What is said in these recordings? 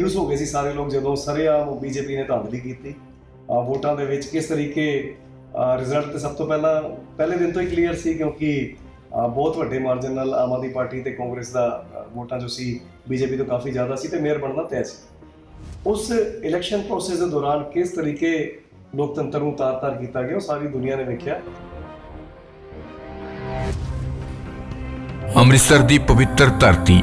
Use ਹੋ ਗਏ ਸੀ ਸਾਰੇ ਲੋਕ ਜਦੋਂ ਸਰੇਆਮ ਬੀਜੇਪੀ ਨੇ ਧਾਂਦਲੀ ਕੀਤੀ। ਵੋਟਾਂ ਦੇ ਵਿੱਚ ਕਿਸ ਤਰੀਕੇ ਰਿਜ਼ਲਟ ਤੇ ਸਭ ਤੋਂ ਪਹਿਲਾਂ, ਪਹਿਲੇ ਦਿਨ ਤੋਂ ਹੀ ਕਲੀਅਰ ਸੀ ਕਿਉਂਕਿ ਬਹੁਤ ਵੱਡੇ ਮਾਰਜਨ ਨਾਲ ਆਮ ਆਦਮੀ ਪਾਰਟੀ ਤੇ ਕਾਂਗਰਸ ਦਾ ਵੋਟਾਂ ਜੋ ਸੀ, ਬੀਜੇਪੀ ਤੋਂ ਕਾਫੀ ਜ਼ਿਆਦਾ ਸੀ ਤੇ ਮੇਅਰ ਬਣਨਾ ਤੈਅ ਸੀ। ਉਸ ਇਲੈਕਸ਼ਨ ਪ੍ਰੋਸੈਸ ਦੇ ਦੌਰਾਨ ਕਿਸ ਤਰੀਕੇ ਲੋਕਤੰਤਰ ਨੂੰ ਤਾਰ-ਤਾਰ ਕੀਤਾ ਗਿਆ, ਉਹ ਸਾਰੀ ਦੁਨੀਆ ਨੇ ਵੇਖਿਆ। ਅੰਮ੍ਰਿਤਸਰ ਦੀ ਪਵਿੱਤਰ ਧਰਤੀ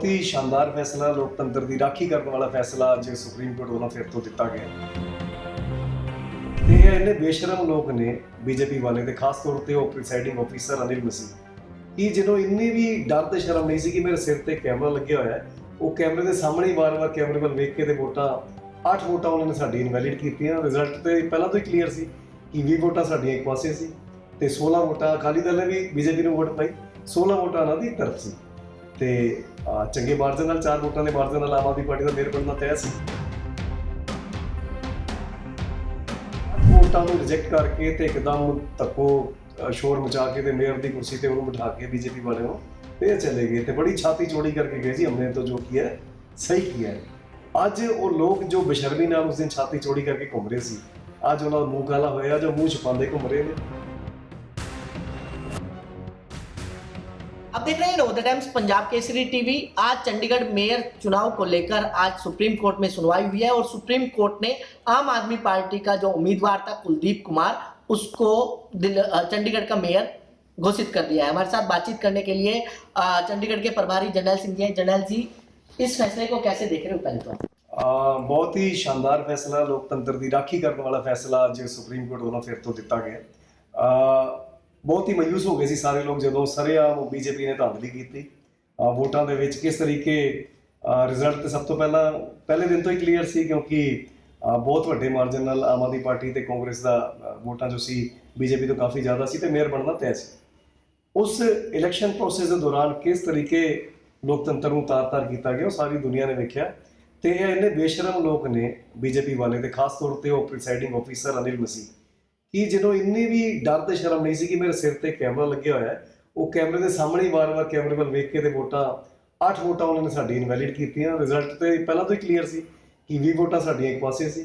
ਬਹੁਤ ਹੀ ਸ਼ਾਨਦਾਰ ਫੈਸਲਾ, ਲੋਕਤੰਤਰ ਦੀ ਰਾਖੀ ਕਰਨ ਵਾਲਾ ਫੈਸਲਾ ਅੱਜ ਸੁਪਰੀਮ ਕੋਰਟ ਵੱਲੋਂ ਫਿਰ ਤੋਂ ਦਿੱਤਾ ਗਿਆ। ਇਹ ਇੰਨੇ ਬੇਸ਼ਰਮ ਲੋਕ ਨੇ ਬੀਜੇਪੀ ਵਾਲੇ ਤੇ ਖਾਸ ਤੌਰ ਤੇ ਉਹ ਪ੍ਰੀਸਾਈਡਿੰਗ ਆਫੀਸਰ ਅਨਿਲ ਮਸੀਹ। ਕਿ ਜਦੋਂ ਇੰਨੀ ਵੀ ਡਰ ਤੇ ਸ਼ਰਮ ਨਹੀਂ ਸੀ ਕਿ ਮੇਰੇ ਸਿਰ ਤੇ ਕੈਮਰਾ ਲੱਗਿਆ ਹੋਇਆ ਹੈ, ਉਹ ਕੈਮਰੇ ਦੇ ਸਾਹਮਣੇ ਵਾਰ-ਵਾਰ ਕੈਮਰੇ ਵੱਲ ਵੇਖ ਕੇ ਤੇ ਵੋਟਾਂ 8 ਵੋਟਾਂ ਉਹਨਾਂ ਨੇ ਸਾਡੀ ਇਨਵੈਲਿਡ ਕੀਤੀਆਂ। ਰਿਜ਼ਲਟ ਤੇ ਪਹਿਲਾਂ ਤੋਂ ਹੀ ਕਲੀਅਰ ਸੀ ਕਿ 20 ਵੋਟਾਂ ਸਾਡੀਆਂ ਇੱਕ ਪਾਸੇ ਸੀ ਤੇ 16 ਵੋਟਾਂ ਅਕਾਲੀ ਦਲ ਨੇ ਵੀ ਬੀਜੇਪੀ ਨੂੰ ਵੋਟ ਪਾਈ। 16 ਵੋਟਾਂ ਉਹਨਾਂ ਦੀ ਤਰਫ ਸੀ। ਤੇ ਚੰਗੇ ਮਾਰਜਨ ਨਾਲ ਚਾਰ ਵੋਟਾਂ ਦੇ ਮਾਰਜਨ ਨਾਲ ਆਮ ਆਦਮੀ ਪਾਰਟੀ ਦਾ ਮੇਅਰ ਬਣਨਾ ਤੈਅ ਸੀ। ਵੋਟਾਂ ਨੂੰ ਰਿਜੈਕਟ ਕਰਕੇ ਤੇ ਇੱਕਦਮ ਧੱਕੋ ਸ਼ੋਰ ਮਚਾ ਕੇ ਤੇ ਮੇਅਰ ਦੀ ਕੁਰਸੀ ਤੇ ਉਹਨੂੰ ਬਿਠਾ ਕੇ ਬੀਜੇਪੀ ਵਾਲੇ ਨੂੰ ਫੇਰ ਚਲੇ ਗਏ ਤੇ ਬੜੀ ਛਾਤੀ ਚੋੜੀ ਕਰਕੇ ਗਏ ਜੀ ਹਮਨੇ ਤਾਂ ਜੋ ਕੀਆ ਹੈ, ਸਹੀ ਕੀਆ ਹੈ। ਅੱਜ ਉਹ ਲੋਕ ਜੋ ਬੇਸ਼ਰਮੀ ਨਾਲ ਉਸ ਦਿਨ ਛਾਤੀ ਚੋੜੀ ਕਰਕੇ ਘੁੰਮ ਰਹੇ ਸੀ। ਅੱਜ ਉਹਨਾਂ ਦਾ ਮੂੰਹ ਕਾਲਾ ਹੋਇਆ ਜੋ ਮੂੰਹ ਛੁਪਾਉਂਦੇ ਘੁੰਮ ਰਹੇ ਨੇ। अब देख रहे हैं रोहतर टाइम्स पंजाब केसरी टीवी, आज चंडीगढ़ मेयर चुनाव को लेकर आज सुप्रीम कोर्ट में सुनवाई हुई है और सुप्रीम कोर्ट ने आम आदमी पार्टी का जो उम्मीदवार था कुलदीप कुमार, उसको चंडीगढ़ का मेयर घोषित कर दिया है। हमारे साथ बातचीत करने के लिए चंडीगढ़ के प्रभारी जनरल सिंह जी हैं। जनरल जी, इस फैसले को कैसे देख रहे हो पहले तो? बहुत ही शानदार फैसला, लोकतंत्र की राखी करने वाला फैसला अब सुप्रीम कोर्ट वालों फिर तो दिता गया। ਬਹੁਤ ਹੀ ਮਾਯੂਸ ਹੋ ਗਏ ਸੀ ਸਾਰੇ ਲੋਕ ਜਦੋਂ ਸਰੇਆਮ ਬੀਜੇਪੀ ਨੇ ਧਾਂਦਲੀ ਕੀਤੀ। ਵੋਟਾਂ ਦੇ ਵਿੱਚ ਕਿਸ ਤਰੀਕੇ ਰਿਜ਼ਲਟ ਤੇ ਸਭ ਤੋਂ ਪਹਿਲਾਂ, ਪਹਿਲੇ ਦਿਨ ਤੋਂ ਹੀ ਕਲੀਅਰ ਸੀ ਕਿਉਂਕਿ ਬਹੁਤ ਵੱਡੇ ਮਾਰਜਨ ਨਾਲ ਆਮ ਆਦਮੀ ਪਾਰਟੀ ਤੇ ਕਾਂਗਰਸ ਦਾ ਵੋਟਾਂ ਜੋ ਸੀ ਬੀਜੇਪੀ ਤੋਂ ਕਾਫੀ ਜ਼ਿਆਦਾ ਸੀ ਤੇ ਮੇਅਰ ਬਣਨਾ ਤੈਅ ਸੀ। ਉਸ ਇਲੈਕਸ਼ਨ ਪ੍ਰੋਸੈਸ ਦੇ ਦੌਰਾਨ ਕਿਸ ਤਰੀਕੇ ਲੋਕਤੰਤਰ ਨੂੰ ਤਾਰ-ਤਾਰ ਕੀਤਾ ਗਿਆ, ਉਹ ਸਾਰੀ ਦੁਨੀਆ ਨੇ ਵੇਖਿਆ। ਤੇ ਇਹ ਇੰਨੇ ਬੇਸ਼ਰਮ ਲੋਕ ਨੇ ਬੀਜੇਪੀ ਵਾਲੇ ਤੇ ਖਾਸ ਤੌਰ ਤੇ ਉਹ ਪ੍ਰੀਸਾਈਡਿੰਗ ਆਫੀਸਰ ਅਨਿਲ ਮਸੀਹ। ਕਿ ਜਦੋਂ ਇੰਨੀ ਵੀ ਡਰ ਤੇ ਸ਼ਰਮ ਨਹੀਂ ਸੀ ਕਿ ਮੇਰੇ ਸਿਰ ਤੇ ਕੈਮਰਾ ਲੱਗਿਆ ਹੋਇਆ ਹੈ। ਉਹ ਕੈਮਰੇ ਦੇ ਸਾਹਮਣੇ ਹੀ ਵਾਰ-ਵਾਰ ਕੈਮਰੇ ਵੱਲ ਵੇਖ ਕੇ ਤੇ ਵੋਟਾਂ 8 ਵੋਟਾਂ ਉਹਨਾਂ ਨੇ ਸਾਡੀ ਇਨਵੈਲਿਡ ਕੀਤੀਆਂ। ਰਿਜ਼ਲਟ ਤੇ ਪਹਿਲਾਂ ਤੋਂ ਹੀ ਕਲੀਅਰ ਸੀ ਕਿ 20 ਵੋਟਾਂ ਸਾਡੀਆਂ ਇੱਕ ਪਾਸੇ ਸੀ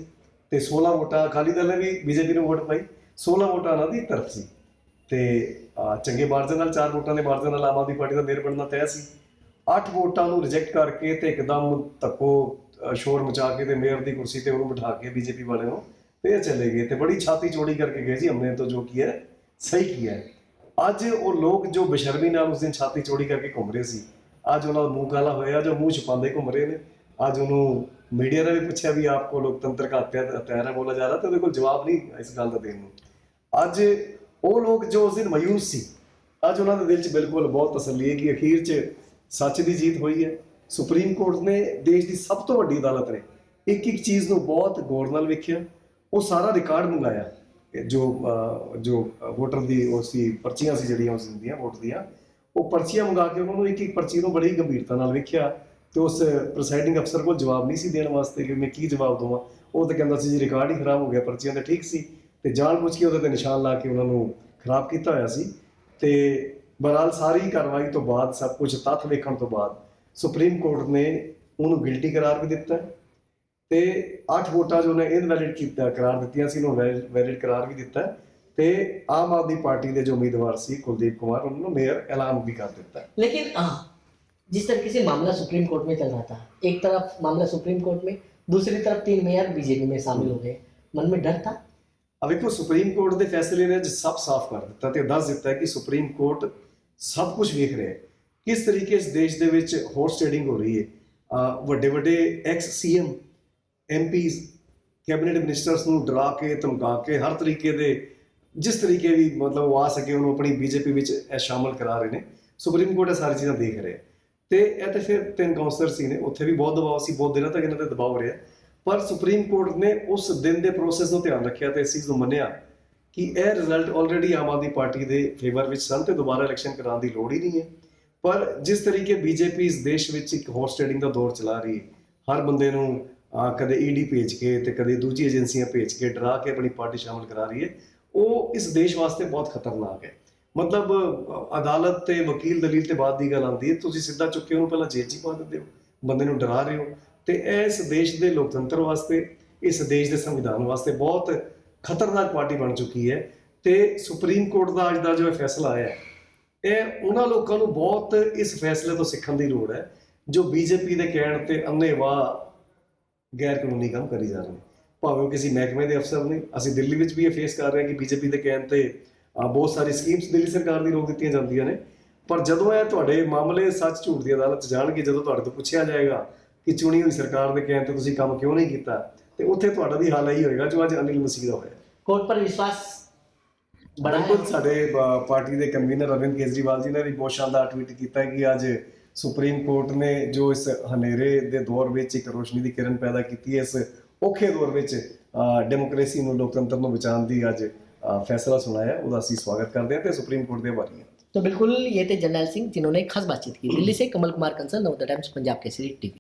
ਤੇ 16 ਵੋਟਾਂ ਅਕਾਲੀ ਦਲ ਨੇ ਵੀ ਬੀਜੇਪੀ ਨੂੰ ਵੋਟ ਪਾਈ। 16 ਵੋਟਾਂ ਉਹਨਾਂ ਦੀ ਤਰਫ ਸੀ। ਤੇ ਚੰਗੇ ਮਾਰਜਨ ਨਾਲ, ਚਾਰ ਵੋਟਾਂ ਦੇ ਮਾਰਜਨ ਨਾਲ ਆਮ ਆਦਮੀ ਪਾਰਟੀ ਦਾ ਮੇਅਰ ਬਣਨਾ ਤੈਅ ਸੀ। 8 ਵੋਟਾਂ ਨੂੰ ਰਿਜੈਕਟ ਕਰਕੇ ਤੇ ਇੱਕਦਮ ਧੱਕੋ ਸ਼ੋਰ ਮਚਾ ਕੇ ਤੇ ਮੇਅਰ ਦੀ ਕੁਰਸੀ ਤੇ ਉਹਨੂੰ ਬਿਠਾ ਕੇ ਬੀਜੇਪੀ ਵਾਲੇ ਨੂੰ ਫੇਰ ਚਲੇ ਗਏ ਤੇ ਬੜੀ ਛਾਤੀ ਚੋੜੀ ਕਰਕੇ ਗਏ ਜੀ ਹਮਨੇ ਤਾਂ ਜੋ ਕੀਆ ਹੈ, ਸਹੀ ਕੀਆ ਹੈ। ਅੱਜ ਉਹ ਲੋਕ ਜੋ ਬੇਸ਼ਰਮੀ ਨਾਲ ਉਸ ਦਿਨ ਛਾਤੀ ਚੋੜੀ ਕਰਕੇ ਘੁੰਮ ਰਹੇ ਸੀ। ਅੱਜ ਉਹਨਾਂ ਦਾ ਮੂੰਹ ਕਾਲਾ ਹੋਇਆ ਜੋ ਮੂੰਹ ਛੁਪਾਉਂਦੇ ਘੁੰਮ ਰਹੇ ਨੇ। ਅੱਜ ਉਹਨੂੰ ਮੀਡੀਆ ਨੇ ਵੀ ਪੁੱਛਿਆ ਵੀ ਆਪਕੋ ਲੋਕਤੰਤਰ ਦਾ ਹਥਿਆਰ ਹੈ ਬੋਲਾ ਜਾ ਰਿਹਾ ਤੇ ਉਹਦੇ ਕੋਲ ਜਵਾਬ ਨਹੀਂ ਇਸ ਗੱਲ ਦਾ ਦੇਣ ਨੂੰ। ਅੱਜ ਉਹ ਲੋਕ ਜੋ ਉਸ ਦਿਨ ਮਾਯੂਸ ਸੀ ਅੱਜ ਉਹਨਾਂ ਦੇ ਦਿਲ 'ਚ ਬਿਲਕੁਲ ਬਹੁਤ ਤਸੱਲੀ ਹੈ ਕਿ ਅਖੀਰ 'ਚ ਸੱਚ ਦੀ ਜੀਤ ਹੋਈ ਹੈ। ਸੁਪਰੀਮ ਕੋਰਟ ਨੇ ਦੇਸ਼ ਦੀ ਸਭ ਤੋਂ ਵੱਡੀ ਅਦਾਲਤ ਨੇ ਇੱਕ ਇੱਕ ਚੀਜ਼ ਨੂੰ ਬਹੁਤ ਗੌਰ ਨਾਲ ਵੇਖਿਆ। ਉਹ ਸਾਰਾ ਰਿਕਾਰਡ ਮੰਗਾਇਆ ਜੋ ਜੋ ਵੋਟਰ ਦੀ ਉਹ ਸੀ ਪਰਚੀਆਂ ਸੀ ਜਿਹੜੀਆਂ ਉਸ ਦੀਆਂ ਵੋਟ ਦੀਆਂ, ਉਹ ਪਰਚੀਆਂ ਮੰਗਾ ਕੇ ਉਹਨਾਂ ਨੂੰ ਇੱਕ ਇੱਕ ਪਰਚੀ ਨੂੰ ਬੜੀ ਗੰਭੀਰਤਾ ਨਾਲ ਵੇਖਿਆ ਤੇ ਉਸ ਪ੍ਰੈਜ਼ਾਈਡਿੰਗ ਅਫਸਰ ਕੋਲ ਜਵਾਬ ਨਹੀਂ ਸੀ ਦੇਣ ਵਾਸਤੇ ਕਿ ਮੈਂ ਕੀ ਜਵਾਬ ਦਵਾਂ। ਉਹ ਤਾਂ ਕਹਿੰਦਾ ਸੀ ਜੀ ਰਿਕਾਰਡ ਹੀ ਖਰਾਬ ਹੋ ਗਿਆ, ਪਰਚੀਆਂ ਤਾਂ ਠੀਕ ਸੀ। ਤੇ ਜਾਣ ਬੁੱਝ ਕੇ ਉਹਦੇ ਤੇ ਨਿਸ਼ਾਨ ਲਾ ਕੇ ਉਹਨਾਂ ਨੂੰ ਖਰਾਬ ਕੀਤਾ ਹੋਇਆ ਸੀ। ਤੇ ਬਹਰਾਲ ਸਾਰੀ ਕਾਰਵਾਈ ਤੋਂ ਬਾਅਦ, ਸਭ ਕੁਝ ਤੱਥ ਵੇਖਣ ਤੋਂ ਬਾਅਦ, ਸੁਪਰੀਮ ਕੋਰਟ ਨੇ ਉਹਨੂੰ ਗਿਲਟੀ ਕਰਾਰ ਵੀ ਦਿੱਤਾ। ਤੇ 8 ਵੋਟਾਂ ਜੋ ਨੇ ਇਨਵੈਲਿਡ ਕੀਤਾ ਕਰਾਰ ਦਿੱਤੀਆਂ ਸੀ ਉਹਨੂੰ ਵੈਲਿਡ ਕਰਾਰ ਵੀ ਦਿੱਤਾ ਹੈ ਤੇ ਆਮ ਆਦਮੀ ਪਾਰਟੀ ਦੇ ਜੋ ਉਮੀਦਵਾਰ ਸੀ ਕੁਲਦੀਪ ਕੁਮਾਰ ਉਹਨਾਂ ਨੂੰ ਮੇਅਰ ਐਲਾਨ ਵੀ ਕਰ ਦਿੱਤਾ ਹੈ लेकिन हाँ जिस तरीके से मामला सुप्रीम कोर्ट में चल रहा था एक तरफ मामला सुप्रीम कोर्ट में दूसरी तरफ तीन मेयर बीजेपी में शामिल हो गए मन में डर था ਆ ਵੇਖੋ ਸੁਪਰੀਮ ਕੋਰਟ ਦੇ ਫੈਸਲੇ ਨੇ ਅੱਜ ਸਭ ਸਾਫ਼ ਕਰ ਦਿੱਤਾ ਤੇ ਦੱਸ ਦਿੱਤਾ ਹੈ ਕਿ ਸੁਪਰੀਮ ਕੋਰਟ ਸਭ ਕੁਝ ਵੇਖ ਰਿਹਾ ਹੈ ਕਿਸ ਤਰੀਕੇ ਇਸ ਦੇਸ਼ ਦੇ ਵਿੱਚ ਹਾਰਸ ਟ੍ਰੇਡਿੰਗ ਹੋ ਰਹੀ ਹੈ ਅਹ ਵੱਡੇ ਵੱਡੇ ex CM MPs cabinet ministers ਨੂੰ ਡਰਾ ਕੇ, ਧਮਕਾ ਕੇ, ਹਰ ਤਰੀਕੇ ਦੇ, ਜਿਸ ਤਰੀਕੇ ਵੀ ਮਤਲਬ ਉਹ ਆ ਸਕੇ, ਉਹਨੂੰ ਆਪਣੀ ਬੀਜੇਪੀ ਵਿੱਚ ਇਹ ਸ਼ਾਮਲ ਕਰਾ ਰਹੇ ਨੇ। ਸੁਪਰੀਮ ਕੋਰਟ ਇਹ ਸਾਰੀ ਚੀਜ਼ਾਂ ਦੇਖ ਰਿਹਾ ਹੈ ਤੇ ਇਹ ਤੇ ਫਿਰ ਤਿੰਨ ਕਾਉਂਸਲਰ ਸੀ ਨੇ। ਉੱਥੇ ਵੀ ਬਹੁਤ ਦਬਾਅ ਸੀ, ਬਹੁਤ ਦਿਨਾਂ ਤੱਕ ਇਹਨਾਂ ਤੇ ਦਬਾਅ ਹੋ ਰਿਹਾ। ਪਰ ਸੁਪਰੀਮ ਕੋਰਟ ਨੇ ਉਸ ਦਿਨ ਦੇ ਪ੍ਰੋਸੈਸ ਨੂੰ ਧਿਆਨ ਰੱਖਿਆ ਤੇ ਇਸ ਚੀਜ਼ ਨੂੰ ਮੰਨਿਆ ਕਿ ਇਹ result already Aam Aadmi party ਦੇ ਫੇਵਰ ਵਿੱਚ ਸਨ ਤੇ ਦੁਬਾਰਾ ਇਲੈਕਸ਼ਨ ਕਰਾਉਣ ਦੀ ਲੋੜ ਹੀ ਨਹੀਂ ਹੈ। ਪਰ ਜਿਸ ਤਰੀਕੇ ਬੀਜੇਪੀ ਇਸ ਦੇਸ਼ ਵਿੱਚ ਇੱਕ ਹਾਰਸ ਟ੍ਰੇਡਿੰਗ ਦਾ ਦੌਰ ਚਲਾ ਰਹੀ ਹੈ, ਹਰ ਬੰਦੇ ਨੂੰ ਕਦੇ ਈਡੀ ਭੇਜ ਕੇ ਤੇ ਕਦੇ ਦੂਜੀ ਏਜੰਸੀਆਂ ਭੇਜ ਕੇ ਡਰਾ ਕੇ ਆਪਣੀ ਪਾਰਟੀ ਸ਼ਾਮਲ ਕਰਾ ਰਹੀ ਹੈ। ਉਹ ਇਸ ਦੇਸ਼ ਵਾਸਤੇ ਬਹੁਤ ਖਤਰਨਾਕ ਹੈ। ਮਤਲਬ ਅਦਾਲਤ ਤੇ ਵਕੀਲ ਦਲੀਲ ਤੇ ਬਾਅਦ ਦੀ ਗੱਲ ਆਉਂਦੀ ਹੈ ਤੁਸੀਂ ਸਿੱਧਾ ਚੁੱਕ ਕੇ ਉਹਨੂੰ ਪਹਿਲਾਂ ਜੇਲ੍ਹ 'ਚ ਹੀ ਪਾ ਦਿੰਦੇ ਹੋ। ਬੰਦੇ ਨੂੰ ਡਰਾ ਰਹੇ ਹੋ। ਤੇ ਇਹ ਇਸ ਦੇਸ਼ ਦੇ ਲੋਕਤੰਤਰ ਵਾਸਤੇ ਇਸ ਦੇਸ਼ ਦੇ ਸੰਵਿਧਾਨ ਵਾਸਤੇ ਬਹੁਤ ਖਤਰਨਾਕ ਪਾਰਟੀ ਬਣ ਚੁੱਕੀ ਹੈ। ਤੇ ਸੁਪਰੀਮ ਕੋਰਟ ਦਾ ਅੱਜ ਦਾ ਜੋ ਇਹ ਫੈਸਲਾ ਆਇਆ ਹੈ, ਇਹ ਉਹਨਾਂ ਲੋਕਾਂ ਨੂੰ ਬਹੁਤ ਇਸ ਫੈਸਲੇ ਤੋਂ ਸਿੱਖਣ ਦੀ ਲੋੜ ਹੈ ਜੋ ਬੀਜੇਪੀ ਦੇ ਕਹਿਣ ਤੇ ਅੰਨ੍ਹੇਵਾਹ ਗੈਰ ਕਾਨੂੰਨੀ ਕੰਮ ਕਰੀ ਜਾ ਰਹੇ ਭਾਵੇਂ ਕਿਸੇ ਮਹਿਕਮੇ ਦੇ ਅਫਸਰ ਨੇ ਅਸੀਂ ਦਿੱਲੀ ਵਿੱਚ ਵੀ ਇਹ ਫੇਸ ਕਰ ਰਹੇ ਹਾਂ ਕਿ ਬੀਜੇਪੀ ਦੇ ਕਹਿਣ ਤੇ ਬਹੁਤ ਸਾਰੀ ਸਕੀਮਸ ਦਿੱਲੀ ਸਰਕਾਰ ਦੀ ਰੋਕ ਦਿੱਤੀਆਂ ਜਾਂਦੀਆਂ ਨੇ। ਪਰ ਜਦੋਂ ਇਹ ਤੁਹਾਡੇ ਮਾਮਲੇ ਸੱਚ ਝੂਠ ਦੀ ਅਦਾਲਤ ਜਾਣਗੇ ਜਦੋਂ ਤੁਹਾਡੇ ਤੋਂ ਪੁੱਛਿਆ ਜਾਏਗਾ ਕਿ ਚੁਣੀ ਹੋਈ ਸਰਕਾਰ ਦੇ ਕਹਿਣ ਤੇ ਤੁਸੀਂ ਕੰਮ ਕਿਉਂ ਨਹੀਂ ਕੀਤਾ ਤੇ ਉੱਥੇ ਤੁਹਾਡਾ ਵੀ ਹਾਲ ਇਹੀ ਹੋਏਗਾ ਜੋ ਅੱਜ ਅਨਿਲ ਮਸੀਹ ਦਾ ਹੋਇਆ। ਕੋਰਟ ਪਰ ਵਿਸ਼ਵਾਸ ਬੜਾ ਸਾਡੇ ਪਾਰਟੀ ਦੇ ਕਨਵੀਨਰ ਅਰਵਿੰਦ ਕੇਜਰੀਵਾਲ ਜੀ ਨੇ ਵੀ ਬਹੁਤ ਸ਼ਾਨਦਾਰ ਟਵੀਟ ਕੀਤਾ ਕਿ ਅੱਜ ਸੁਪਰੀਮ ਕੋਰਟ ਨੇ ਜੋ ਇਸ ਹਨੇਰੇ ਦੇ ਦੌਰ ਵਿੱਚ ਇੱਕ ਰੋਸ਼ਨੀ ਦੀ ਕਿਰਨ ਪੈਦਾ ਕੀਤੀ ਹੈ ਇਸ ਔਖੇ ਦੌਰ ਵਿੱਚ ਅ, ਡੈਮੋਕ੍ਰੇਸੀ ਨੂੰ ਲੋਕਤੰਤਰ ਨੂੰ ਬਚਾਉਣ ਦੀ ਅੱਜ ਅ, ਫੈਸਲਾ ਸੁਣਾਇਆ ਉਹਦਾ ਅਸੀਂ ਸਵਾਗਤ ਕਰਦੇ ਹਾਂ ਤੇ ਸੁਪਰੀਮ ਕੋਰਟ ਦੇ ਆਭਾਰੀ ਹਾਂ तो बिल्कुल ये थे जनरल सिंह जिन्होंने खास बातचीत की दिल्ली से कमल कुमार कंसल नव the Times Punjab Kesari TV